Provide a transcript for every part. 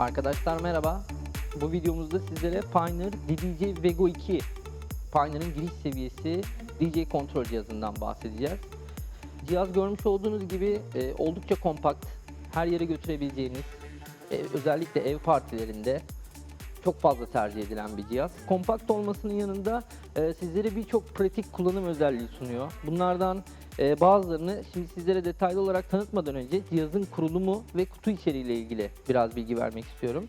Arkadaşlar merhaba. Bu videomuzda sizlere Pioneer DDJ Vego 2 Pioneer'ın giriş seviyesi DJ kontrol cihazından bahsedeceğiz. Cihaz görmüş olduğunuz gibi e, oldukça kompakt, her yere götürebileceğiniz, e, özellikle ev partilerinde çok fazla tercih edilen bir cihaz. Kompakt olmasının yanında e, sizlere birçok pratik kullanım özelliği sunuyor. Bunlardan e, bazılarını şimdi sizlere detaylı olarak tanıtmadan önce cihazın kurulumu ve kutu içeriğiyle ilgili biraz bilgi vermek istiyorum.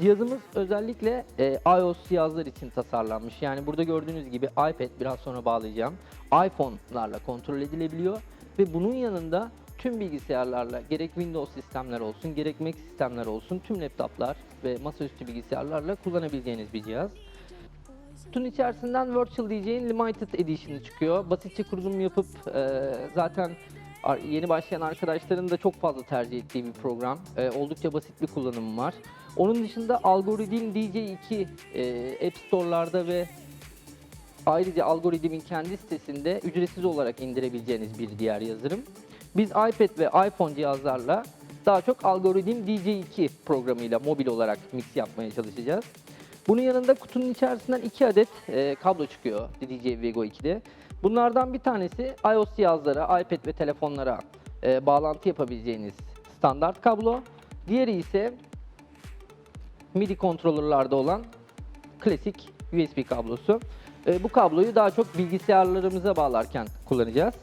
Cihazımız özellikle e, iOS cihazlar için tasarlanmış. Yani burada gördüğünüz gibi iPad biraz sonra bağlayacağım. iPhone'larla kontrol edilebiliyor ve bunun yanında tüm bilgisayarlarla gerek Windows sistemler olsun gerek Mac sistemler olsun tüm laptoplar ve masaüstü bilgisayarlarla kullanabileceğiniz bir cihaz. Kutunun içerisinden Virtual DJ'in Limited Edition'ı çıkıyor. Basitçe kurulum yapıp e, zaten yeni başlayan arkadaşların da çok fazla tercih ettiği bir program. E, oldukça basit bir kullanımı var. Onun dışında Algorithm DJ2 e, App Store'larda ve ayrıca Algorithm'in kendi sitesinde ücretsiz olarak indirebileceğiniz bir diğer yazılım. Biz iPad ve iPhone cihazlarla daha çok Algorithm DJ2 programıyla mobil olarak mix yapmaya çalışacağız. Bunun yanında kutunun içerisinden 2 adet e, kablo çıkıyor DJ Vego 2'de. Bunlardan bir tanesi iOS cihazlara, iPad ve telefonlara e, bağlantı yapabileceğiniz standart kablo. Diğeri ise MIDI kontrolörlerde olan klasik USB kablosu. E, bu kabloyu daha çok bilgisayarlarımıza bağlarken kullanacağız.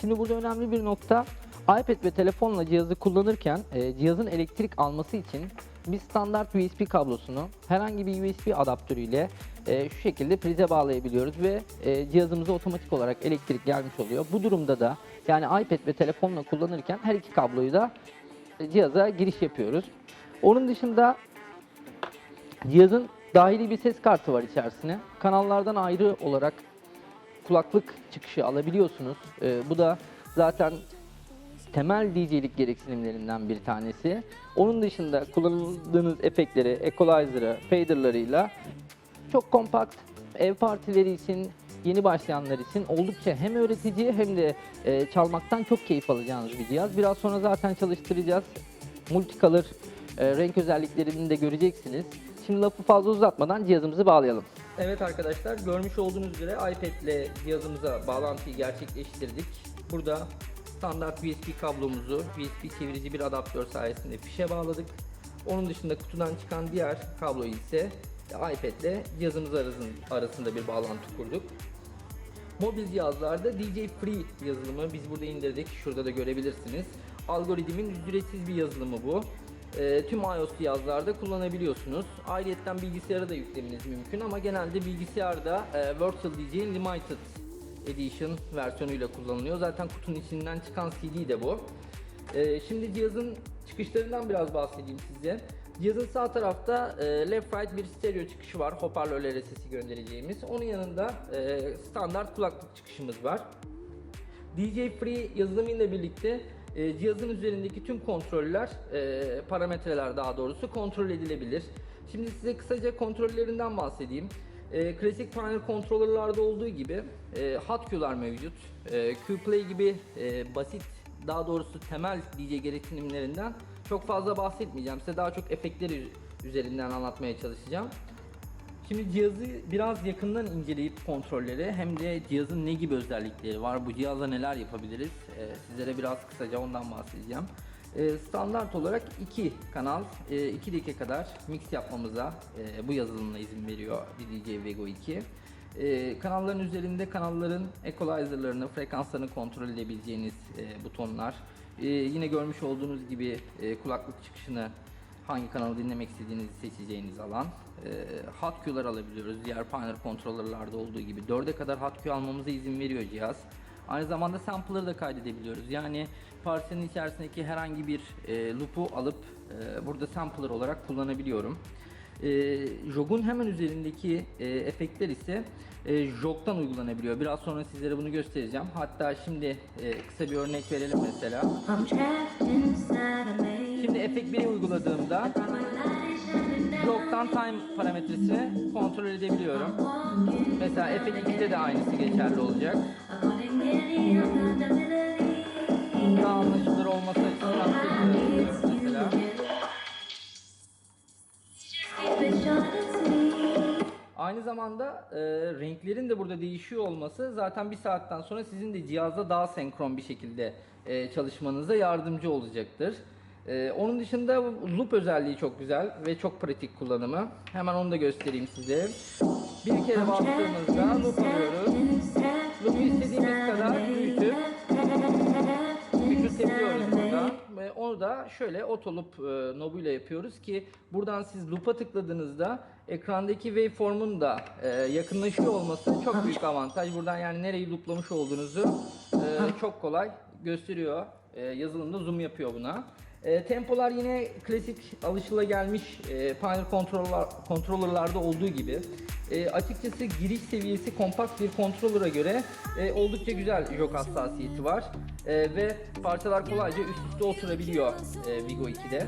Şimdi burada önemli bir nokta iPad ve telefonla cihazı kullanırken e, cihazın elektrik alması için biz standart USB kablosunu herhangi bir USB adaptörüyle e, şu şekilde prize bağlayabiliyoruz ve e, cihazımıza otomatik olarak elektrik gelmiş oluyor. Bu durumda da yani iPad ve telefonla kullanırken her iki kabloyu da e, cihaza giriş yapıyoruz. Onun dışında Cihazın dahili bir ses kartı var içerisine. Kanallardan ayrı olarak kulaklık çıkışı alabiliyorsunuz. Ee, bu da zaten temel DJ'lik gereksinimlerinden bir tanesi. Onun dışında kullandığınız efektleri, equalizer'ı, fader'larıyla çok kompakt, ev partileri için, yeni başlayanlar için oldukça hem öğretici hem de e, çalmaktan çok keyif alacağınız bir cihaz. Biraz sonra zaten çalıştıracağız. Multicolor e, renk özelliklerini de göreceksiniz. Şimdi lafı fazla uzatmadan cihazımızı bağlayalım. Evet arkadaşlar görmüş olduğunuz üzere iPad ile cihazımıza bağlantıyı gerçekleştirdik. Burada standart USB kablomuzu USB çevirici bir adaptör sayesinde fişe bağladık. Onun dışında kutudan çıkan diğer kabloyu ise iPad ile cihazımız arasın- arasında bir bağlantı kurduk. Mobil cihazlarda DJ Free yazılımı biz burada indirdik. Şurada da görebilirsiniz. Algoritmin ücretsiz bir yazılımı bu. Ee, tüm iOS cihazlarda kullanabiliyorsunuz. Ayrıyeten bilgisayara da yüklemeniz mümkün ama genelde bilgisayarda e, Virtual DJ'in Limited Edition versiyonuyla kullanılıyor. Zaten kutunun içinden çıkan CD de bu. Ee, şimdi cihazın çıkışlarından biraz bahsedeyim size. Cihazın sağ tarafta e, left right bir stereo çıkışı var. Hoparlörlere sesi göndereceğimiz. Onun yanında e, standart kulaklık çıkışımız var. DJ Free yazılımıyla birlikte e, cihazın üzerindeki tüm kontroller, parametreler daha doğrusu kontrol edilebilir. Şimdi size kısaca kontrollerinden bahsedeyim. E, klasik Pioneer controller'larda olduğu gibi e, hot Q'lar mevcut. E, Qplay gibi e, basit, daha doğrusu temel DJ gereksinimlerinden çok fazla bahsetmeyeceğim. Size daha çok efektleri üzerinden anlatmaya çalışacağım. Şimdi cihazı biraz yakından inceleyip kontrolleri hem de cihazın ne gibi özellikleri var, bu cihazla neler yapabiliriz ee, sizlere biraz kısaca ondan bahsedeceğim. Ee, standart olarak iki kanal, 2 dakika kadar mix yapmamıza e, bu yazılımla izin veriyor DDJ Vego 2. Ee, kanalların üzerinde kanalların equalizerlarını, frekanslarını kontrol edebileceğiniz e, butonlar. Ee, yine görmüş olduğunuz gibi e, kulaklık çıkışını hangi kanalı dinlemek istediğinizi seçeceğiniz alan. E, hot Q'lar alabiliyoruz. Diğer Pioneer controller'larda olduğu gibi 4'e kadar hot Q almamıza izin veriyor cihaz. Aynı zamanda sample'ları da kaydedebiliyoruz. Yani parçanın içerisindeki herhangi bir e, loop'u alıp e, burada sampler olarak kullanabiliyorum. E, Jog'un hemen üzerindeki e, efektler ise e, Jog'dan uygulanabiliyor. Biraz sonra sizlere bunu göstereceğim. Hatta şimdi e, kısa bir örnek verelim mesela. Şimdi efekt 1'i uyguladığımda bloktan time parametresini kontrol edebiliyorum. Mesela F2'de de aynısı geçerli olacak. Daha anlaşılır olması açısından mesela. Aynı zamanda e, renklerin de burada değişiyor olması zaten bir saatten sonra sizin de cihazda daha senkron bir şekilde e, çalışmanıza yardımcı olacaktır. E, onun dışında loop özelliği çok güzel ve çok pratik kullanımı. Hemen onu da göstereyim size. Bir kere bastığımızda loop alıyoruz. Loop'u istediğimiz kadar büyütüp küçültebiliyoruz burada. Ve onu da şöyle auto loop e, knobuyla yapıyoruz ki buradan siz loop'a tıkladığınızda ekrandaki waveform'un da e, yakınlaşıyor olması çok büyük avantaj. Buradan yani nereyi looplamış olduğunuzu e, çok kolay gösteriyor. E, yazılımda zoom yapıyor buna. E, tempolar yine klasik alışılagelmiş e, Pioneer controller, olduğu gibi. E, açıkçası giriş seviyesi kompakt bir controller'a göre e, oldukça güzel jog hassasiyeti var. E, ve parçalar kolayca üst üste oturabiliyor e, Vigo 2'de.